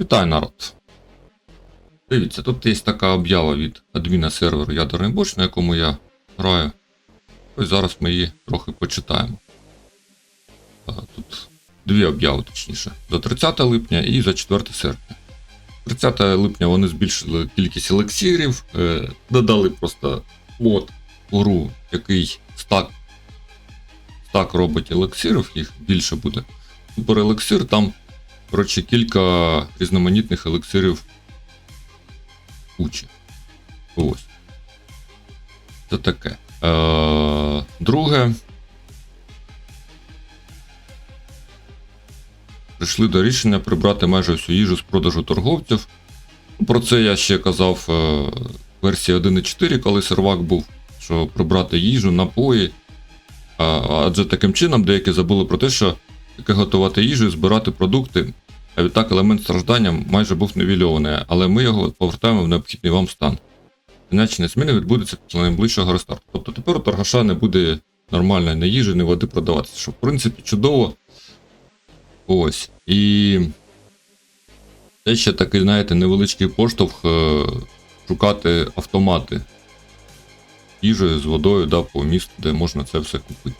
Вітаю, народ. Дивіться, тут є така об'ява від адміна серверу Ядерний Боч, на якому я граю. Ось зараз ми її трохи почитаємо. Тут дві об'яви, точніше. За 30 липня і за 4 серпня. 30 липня вони збільшили кількість елексірів, е, додали просто мод у гру, який стак, стак робить елексирів, їх більше буде. Супер елексир, там Коротше, кілька різноманітних елексирів кучі. Ось. Це таке. Е, друге. Прийшли до рішення прибрати майже всю їжу з продажу торговців. Про це я ще казав е, в версії 1.4, коли сервак був, що прибрати їжу, напої. Адже таким чином деякі забули про те, що таке готувати їжу і збирати продукти відтак елемент страждання майже був невільований, але ми його повертаємо в необхідний вам стан. Іначе зміни відбудеться після найближчого рестарту. Тобто тепер у торгаша не буде нормальної ні їжі, ні води продаватися, що в принципі чудово. Ось. І це ще такий, знаєте, невеличкий поштовх е, шукати автомати їжею з водою да, по місту, де можна це все купити.